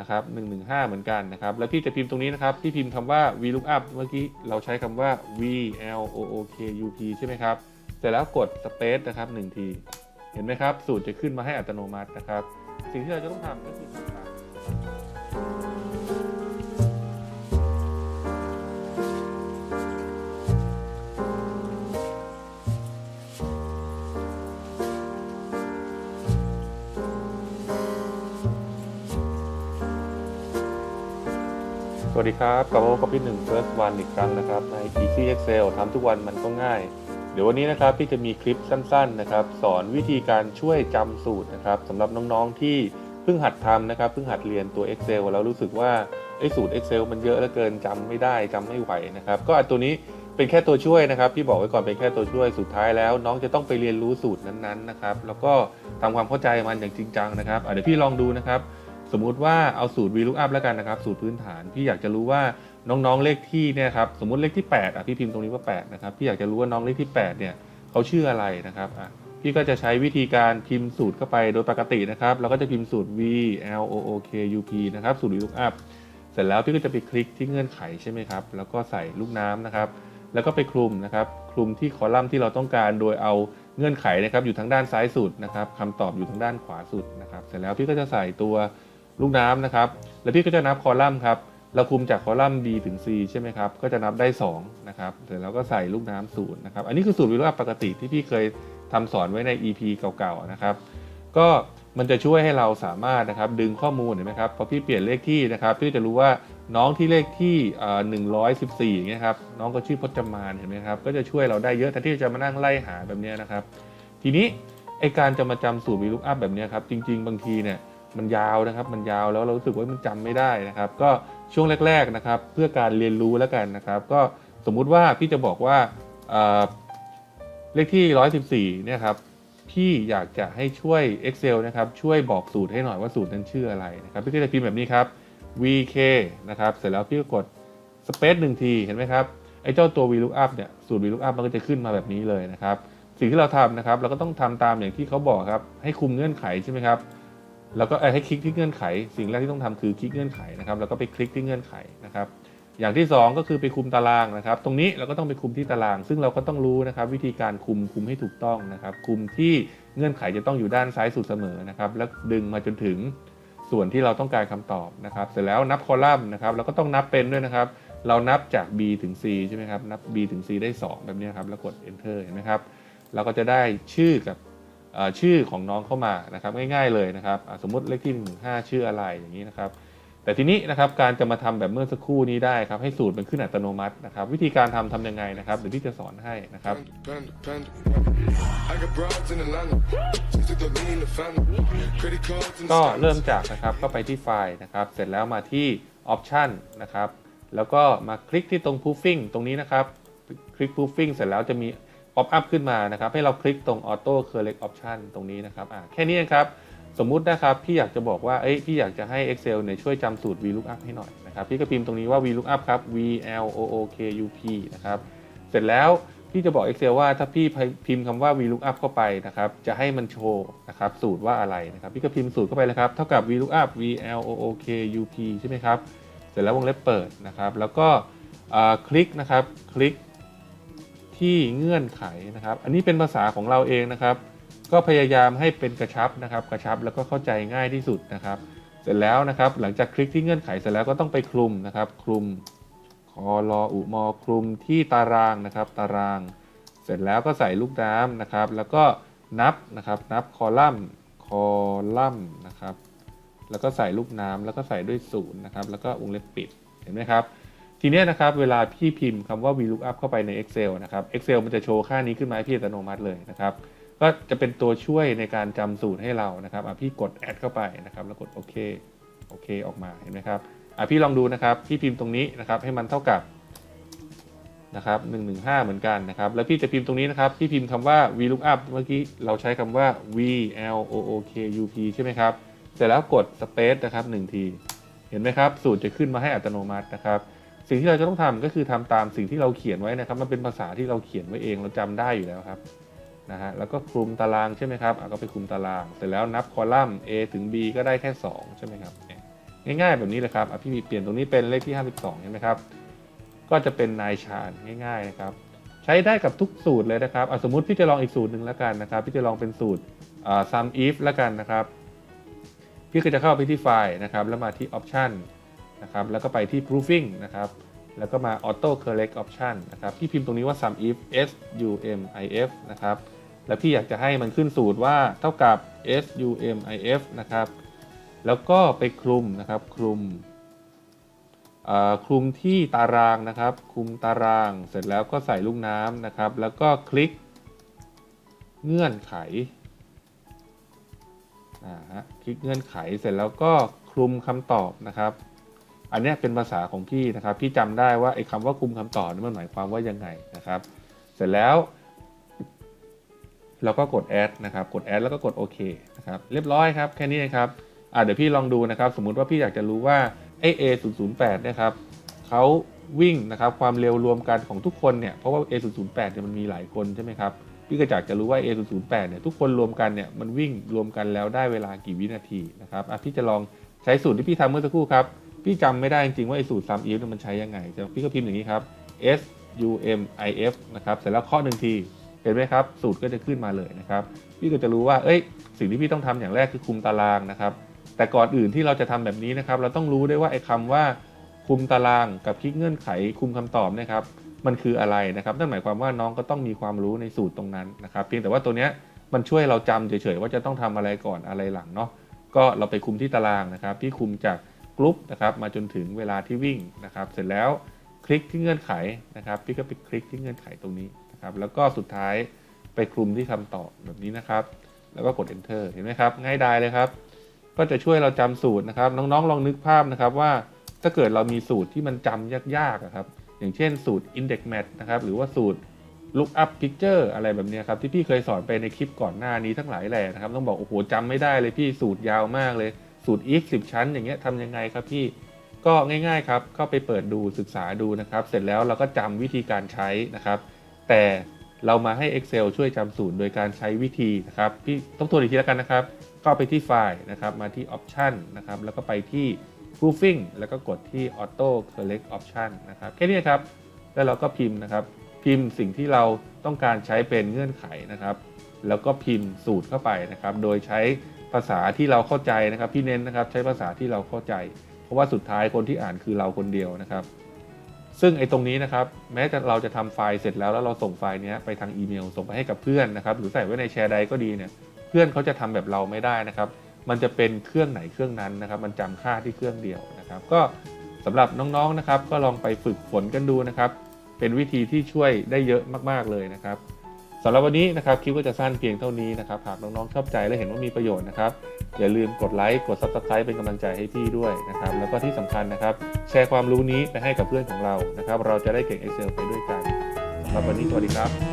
นะครับ115เหมือนกันนะครับ แล้วพี่จะพิมพ์ตรงนี้นะครับ พี่พิมพ์คำว่า VLOOKUP เมื่อกี้เราใช้คำว่า V L O O K U P ใช่ไหมครับ เสร็จแล้วกด Space นะครับ1ที เห็นไหมครับ สูตรจะขึ้นมาให้อัตโนมัตินะครับ สิ่งที่เราจะต้องทำก็คือ สวัสดีครับ กลับมาพบกับพี่หนึ่ง first one อีกครั้งนะครับใน Easy Excel ทำทุกวันมันก็ง่าย เดี๋ยววันนี้นะครับพี่จะมีคลิปสั้นๆนะครับสอนวิธีการช่วยจำสูตรนะครับสำหรับน้องๆที่เพิ่งหัดทำนะครับเพิ่งหัดเรียนตัว Excel แล้วรู้สึกว่าไอ้สูตร Excel มันเยอะเหลือเกินจำไม่ได้จำไม่ไหวนะครับก็อันตัวนี้เป็นแค่ตัวช่วยนะครับพี่บอกไว้ก่อนเป็นแค่ตัวช่วยสุดท้ายแล้ว น้องจะต้องไปเรียนรู้สูตรนั้นๆนะครับแล้วก็ทำความเข้าใจมันอย่างจริงจังนะครับเดี๋ยวพี่ลองดูนะครับ สมมุติว่าเอาสูตร VLOOKUP แล้วกันนะครับ สูตรพื้นฐานพี่อยากจะรู้ว่าน้องๆเลขที่เนี่ยครับสมมติเลขที่8อะพี่พิมพ์ตรงนี้ว่า8นะครับพี่อยากจะรู้ว่าน้องเลขที่8เนี่ยเขาชื่ออะไรนะครับอะพี่ก็จะใช้วิธีการพิมพ์สูตรเข้าไปโดยปกตินะครับเราก็จะพิมพ์สูตร V L O O K U P นะครับสูตร VLOOKUP เสร็จแล้วพี่ก็จะไปคลิกที่เงื่อนไขใช่ไหมครับแล้วก็ใส่ลูกน้ำนะครับ แล้วก็ไปคลุมนะครับคลุมที่คอลัมน์ที่เราต้องการโดยเอาเงื่อนไขนะครับอยู่ทางด้านซ้ายสุดนะครับคำตอบอยู่ทางด้านขวาสุดนะครับ เสร็จแล้วพี่ก็จะใส่ตัว ลูกน้ำนะครับ แล้วพี่ก็จะนับคอลัมน์ครับ เราคุมจากคอลัมน์ B ถึง C ใช่ไหมครับ ก็จะนับได้2นะครับเสร็จแล้วก็ใส่ลูกน้ำศูนย์นะครับ อันนี้คือสูตรวิโรจน์ปกติที่พี่เคยทำสอนไว้ใน EP เก่าๆนะครับ ก็มันจะช่วยให้เราสามารถนะครับดึงข้อมูลเห็นไหมครับพอพี่เปลี่ยนเลขที่นะครับพี่จะรู้ว่าน้องที่เลขที่เอ่อ114อย่างเงี้ยครับน้องก็ชื่อพจมานเห็นไหมครับก็จะช่วยเราได้เยอะแทนที่จะมานั่งไล่หาแบบเนี้ยนะครับ ทีนี้ไอการจะมาจำสูตร VLOOKUP แบบเนี้ยครับจริง ๆ บางทีเนี่ย มันยาวนะครับ มันยาวแล้วเรารู้สึกว่ามันจำไม่ได้นะครับ ก็ช่วงแรก ๆนะครับ เพื่อการเรียนรู้แล้วกันนะครับ ก็สมมุติว่าพี่จะบอกว่าเอ่อเลขที่ 114เนี่ยครับพี่อยากจะให้ช่วย Excel นะครับ ช่วยบอกสูตรให้หน่อยว่าสูตรนั้นชื่ออะไรนะครับพี่ก็จะพิมพ์แบบนี้ครับ vk นะครับ เสร็จแล้วพี่ก็กด space หนึ่งทีเห็นไหมครับไอ้เจ้าตัว VLOOKUP เนี่ยสูตร VLOOKUP มันก็จะขึ้นมาแบบนี้เลยนะครับ สิ่งที่เราทำนะครับ เราก็ต้องทำตามอย่างที่เขาบอกครับ ให้คุมเงื่อนไขใช่ไหมครับ แล้วก็ให้คลิกที่เงื่อนไข สิ่งแรกที่ต้องทำคือคลิกเงื่อนไขนะครับ แล้วก็ไปคลิกที่เงื่อนไขนะครับ อย่างที่สองก็คือไปคุมตารางนะครับ ตรงนี้เราก็ต้องไปคุมที่ตาราง ซึ่งเราก็ต้องรู้นะครับ วิธีการคุมคุมให้ถูกต้องนะครับ คุมที่เงื่อนไขจะต้องอยู่ด้านซ้ายสุดเสมอนะครับ แล้วดึงมาจนถึงส่วนที่เราต้องการคำตอบนะครับ เสร็จแล้วนับคอลัมน์นะครับแล้วก็ต้องนับเป็นด้วยนะครับ เรานับจาก B ถึง C ใช่ไหมครับ นับ B ถึง C ได้ 2 แบบนี้ครับ แล้วกด enter เห็นไหมครับ เราก็จะได้ชื่อกับ ชื่อของน้องเข้ามานะครับง่ายๆเลยนะครับอะสมมติเลขที่1 5 ชื่ออะไรอย่างนี้นะครับ แต่ทีนี้นะครับการจะมาทำแบบเมื่อสักครู่นี้ได้ครับให้สูตรมันขึ้นอัตโนมัตินะครับ วิธีการทำทำยังไงนะครับเดี๋ยวพี่จะสอนให้นะครับ Panda, panda. I got broads in Atlanta. Just took the lean, the family. Credit cards in the ก็ sky. เริ่มจากนะครับก็ไปที่ไฟล์นะครับ เสร็จแล้วมาที่ Option นะครับแล้วก็มาคลิกที่ตรง Proofing ตรงนี้นะครับ คลิก Proofing เสร็จแล้วจะมี Pop up ขึ้นมานะครับ ให้เราคลิกตรง Auto Correct Option ตรงนี้นะครับอะแค่นี้ครับ สมมุตินะครับ พี่อยากจะบอกว่า เอ้ย พี่อยากจะให้ Excel เนี่ยช่วยจำสูตร VLOOKUP ให้หน่อยนะครับ พี่ก็พิมพ์ตรงนี้ว่า VLOOKUP ครับ V L O O K U P นะครับ เสร็จแล้วพี่จะบอก Excel ว่าถ้าพี่พิมพ์คำว่า VLOOKUP เข้าไปนะครับ จะให้มันโชว์นะครับสูตรว่าอะไรนะครับ พี่ก็พิมพ์สูตรเข้าไปเลยครับ เท่ากับ VLOOKUP V L O O K U P ใช่ไหมครับ เสร็จแล้ววงเล็บเปิดนะครับ แล้วก็อ่าคลิกนะครับ คลิก ที่เงื่อนไขนะครับ อันนี้เป็นภาษาของเราเองนะครับ ก็พยายามให้เป็นกระชับนะครับ กระชับแล้วก็เข้าใจง่ายที่สุดนะครับ เสร็จแล้วนะครับ หลังจากคลิกที่เงื่อนไขเสร็จแล้วก็ต้องไปคลุมนะครับ คลุมคอรออุมอคลุมที่ตารางนะครับ ตาราง เสร็จแล้วก็ใส่ลูกน้ำนะครับ แล้วก็นับนะครับ นับคอลัมน์คอลัมน์นะครับ แล้วก็ใส่ลูกน้ำแล้วก็ใส่ด้วยศูนย์นะครับ แล้วก็วงเล็บปิด เห็นไหมครับ ทีนี้นะครับเวลาพี่พิมพ์คำว่า VLOOKUP เข้าไปใน Excel นะครับ Excel มันจะโชว์ค่านี้ขึ้นมาให้พี่อัตโนมัติเลยนะครับก็จะเป็นตัวช่วยในการจำสูตรให้เรานะครับอะพี่กด add เข้าไปนะครับ แล้วกดโอเคโอเคออกมาเห็นไหมครับอะพี่ลองดูนะครับพี่พิมพ์ตรงนี้นะครับให้มันเท่ากับนะครับ115 เหมือนกันนะครับแล้วพี่จะพิมพ์ตรงนี้นะครับพี่พิมพ์คำว่า VLOOKUP เมื่อกี้เราใช้คำว่า V L O O K U P ใช่ไหมครับเสร็จแล้วกด Space นะครับ1ที เห็นไหมครับ สูตรจะขึ้นมาให้อัตโนมัตินะครับ สิ่งที่เราจะต้องทำก็คือทำตามสิ่งที่เราเขียนไว้นะครับ มันเป็นภาษาที่เราเขียนไว้เองเราจำได้อยู่แล้วครับนะฮะแล้วก็คลุมตารางใช่ไหมครับก็ไปคลุมตาราง เสร็จแล้วนับคอลัมน์ A ถึง B ก็ได้แค่ 2 ใช่ไหมครับง่ายๆแบบนี้เลยครับพี่มีเปลี่ยนตรงนี้เป็นเลขที่ 52 เห็นไหมครับ ก็จะเป็นนายชาญง่ายๆนะครับ ใช้ได้กับทุกสูตรเลยนะครับสมมติพี่จะลองอีกสูตรหนึ่งแล้วกันนะครับ พี่จะลองเป็นสูตร sum if แล้วกันนะครับ พี่ก็จะเข้าไปที่ไฟล์นะครับ แล้วมาที่ option นะครับแล้วก็ไปที่ proofing นะครับแล้วก็มา auto correct option นะครับพี่พิมพ์ตรงนี้ว่า sum if s u m i f นะครับแล้วพี่อยากจะให้มันขึ้นสูตรว่าเท่ากับ s u m i f นะครับแล้วก็ไปคลุมนะครับคลุมคลุมที่ตารางนะครับคลุมตารางเสร็จแล้วก็ใส่ลูกน้ำนะครับ แล้วก็คลิกเงื่อนไขอ่าฮะคลิกเงื่อนไขเสร็จแล้วก็คลุมคำตอบนะครับ อันนี้เป็นภาษาของพี่นะครับ พี่จำได้ว่าไอ้คำว่าคุมคำต่อนี่มันหมายความว่ายังไงนะครับ เสร็จแล้ว เราก็กด add นะครับ กด add แล้วก็กดโอเคนะครับ เรียบร้อยครับ แค่นี้เองครับอ่าเดี๋ยวพี่ลองดูนะครับ สมมุติว่าพี่อยากจะรู้ว่าไอ้ A 0 0 8เนี่ยครับเขาวิ่งนะครับความเร็วรวมกันของทุกคนเนี่ยเพราะว่า A 0 0 8 เนี่ยมันมีหลายคนใช่ไหมครับพี่ก็อยากจะรู้ว่า A 0 0 8 เนี่ยทุกคนรวมกันเนี่ยมันวิ่งรวมกันแล้วได้เวลากี่วินาทีนะครับอะพี่จะลองใช้สูตรที่พี่ทำเมื่อสักครู่ครับ พี่จำไม่ได้จริงๆว่าไอ้สูตร sum if มันใช้ยังไงแต่พี่ก็พิมพ์อย่างนี้ครับ S U M I F นะครับเสร็จแล้วเคาะหนึ่งทีเห็นไหมครับ สูตรก็จะขึ้นมาเลยนะครับพี่ก็จะรู้ว่าเอ้ย สิ่งที่พี่ต้องทำอย่างแรกคือคุมตารางนะครับแต่ก่อนอื่นที่เราจะทำแบบนี้นะครับ เราต้องรู้ด้วยว่าไอ้คำว่าคุมตารางกับคลิกเงื่อนไขคุมคำตอบนะครับมันคืออะไรนะครับนั่นหมายความว่าน้องก็ต้องมีความรู้ในสูตรตรงนั้นนะครับ เพียงแต่ว่าตัวเนี้ยมันช่วยเราจำเฉยๆว่าจะต้องทำอะไรก่อนอะไรหลังเนาะก็เราไปคุมที่ตารางนะครับ พี่คุมจาก กรุ๊ปนะครับมาจนถึงเวลาที่วิ่งนะครับ เสร็จแล้วคลิกที่เงื่อนไขนะครับ พี่ก็ไปคลิกที่เงื่อนไขตรงนี้นะครับ แล้วก็สุดท้ายไปคลุมที่คำตอบแบบนี้นะครับ แล้วก็กด enter เห็นไหมครับ ง่ายดายเลยครับ ก็จะช่วยเราจำสูตรนะครับ น้องๆ ลองนึกภาพนะครับว่าถ้าเกิดเรามีสูตรที่มันจำยากๆครับ อย่างเช่นสูตร index match นะครับหรือว่าสูตร look up picture อะไรแบบนี้ครับ ที่พี่เคยสอนไปในคลิปก่อนหน้านี้ทั้งหลายแหล่นะครับ ต้องบอกโอ้โหจำไม่ได้เลยพี่สูตรยาวมากเลย สูตร if 10 ชั้น อย่างเงี้ยทำยังไงครับพี่ก็ง่ายๆครับเข้าไปเปิดดูศึกษาดูนะครับ เสร็จแล้วเราก็จำวิธีการใช้นะครับ แต่เรามาให้ Excel ช่วยจำสูตรโดยการใช้วิธีนะครับพี่ต้องทวนอีกทีแล้วกันนะครับเข้าไปที่ไฟล์นะครับมาที่ Option นะครับแล้วก็ไปที่ Proofing แล้วก็กดที่ Auto Select Option นะครับแค่นี้ครับแล้วเราก็พิมพ์นะครับ พิมพ์สิ่งที่เราต้องการใช้เป็นเงื่อนไขนะครับ แล้วก็พิมพ์สูตรเข้าไปนะครับ โดยใช้ ภาษาที่เราเข้าใจนะครับพี่เน้นนะครับใช้ภาษาที่เราเข้าใจ เพราะว่าสุดท้ายคนที่อ่านคือเราคนเดียวนะครับ ซึ่งไอ้ตรงนี้นะครับ แม้จะเราจะทำไฟล์เสร็จแล้วแล้วเราส่งไฟล์นี้ไปทางอีเมล ส่งไปให้กับเพื่อนนะครับ หรือใส่ไว้ในแชร์ใดก็ดีเนี่ยเพื่อนเขาจะทำแบบเราไม่ได้นะครับ มันจะเป็นเครื่องไหนเครื่องนั้นนะครับ มันจำค่าที่เครื่องเดียวนะครับ ก็สำหรับน้องๆนะครับ ก็ลองไปฝึกฝนกันดูนะครับ เป็นวิธีที่ช่วยได้เยอะมากๆเลยนะครับ สำหรับวันนี้นะครับคลิปก็จะสั้นเพียงเท่านี้นะครับหากน้องๆชอบใจและเห็นว่ามีประโยชน์นะครับอย่าลืมกดไลค์กด Subscribe เป็นกำลังใจให้พี่ด้วยนะครับแล้วก็ที่สำคัญนะครับ แชร์ความรู้นี้ไปให้กับเพื่อนของเรานะครับ เราจะได้เก่ง Excel ไปด้วยกันสำหรับวันนี้สวัสดีครับ